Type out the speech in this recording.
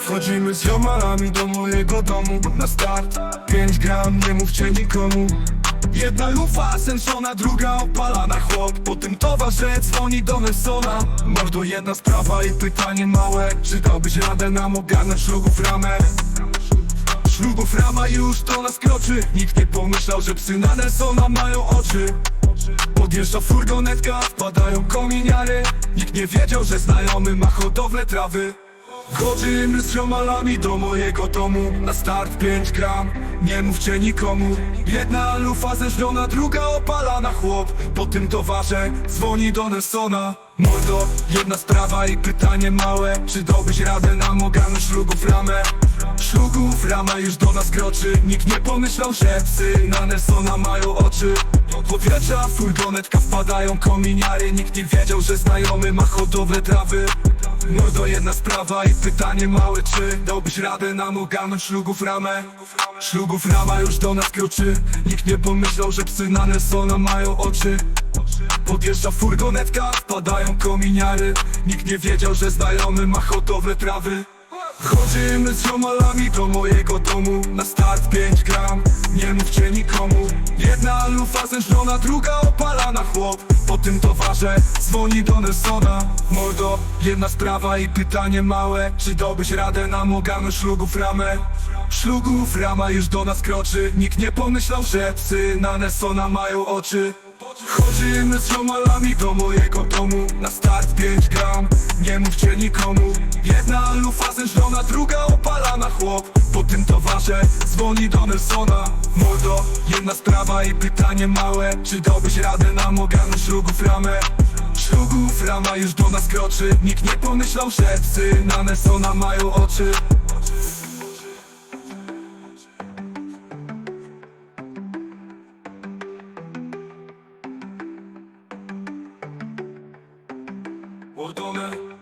Wchodzimy z ziomalami do mojego domu. Na start 5 gram, nie mówcie nikomu. Jedna lufa sensona, druga opalana. Chłop Po tym towarze dzwoni do Nelsona. Mordo jedna sprawa i pytanie małe. Czy dałbyś radę nam ogarnąć szlugów ramę? Ślubów rama już do nas kroczy. Nikt nie pomyślał, że psy na Nelsona mają oczy. Podjeżdża furgonetka, wpadają kominiary. Nikt nie wiedział, że znajomy ma hodowlę trawy Chodzimy z ziomalami do mojego domu. Na start 5 gram, nie mówcie nikomu. Jedna lufa zeżrona, druga opalana. Chłop Po tym towarze dzwoni do Nelsona. Mordo, jedna sprawa i pytanie małe. Czy dałbyś radę nam ogarnąć szlugów ramę? Szlugów rama już do nas kroczy Nikt nie pomyślał, że psy na Nelsona mają oczy Do powietrza furgonetka wpadają kominiary. Nikt nie wiedział, że znajomy ma hodowlę trawy. Mordo jedna sprawa i pytanie małe Czy dałbyś radę nam ogarnąć szlugów ramę? Szlugów rama już do nas kroczy Nikt nie pomyślał, że psy na Nelsona mają oczy. Podjeżdża furgonetka, wpadają kominiary. Nikt nie wiedział, że znajomy ma hodowlę trawy. Chodzimy z ziomalami do mojego domu. Na start 5 gram, nie mówcie nikomu Jedna lufa zężona, druga opalana chłop. Po tym towarze dzwoni do Nelsona. Mordo, jedna sprawa i pytanie małe. Czy dałbyś radę nam ogarnąć szlugów ramę? Szlugów rama już do nas kroczy. Nikt nie pomyślał, że psy na Nelsona mają oczy Chodzimy z ziomalami do mojego domu. Na start 5 gram, nie mówcie nikomu. Jedna lufa zężona, druga opalana. Chłop Po tym towarze dzwoni do Nelsona. Mordo, jedna sprawa i pytanie małe. Czy dałbyś radę nam ogarnąć szlugów ramę? Szlugów rama już do nas kroczy. Nikt nie pomyślał, że psy na Nelsona mają oczy Ordonne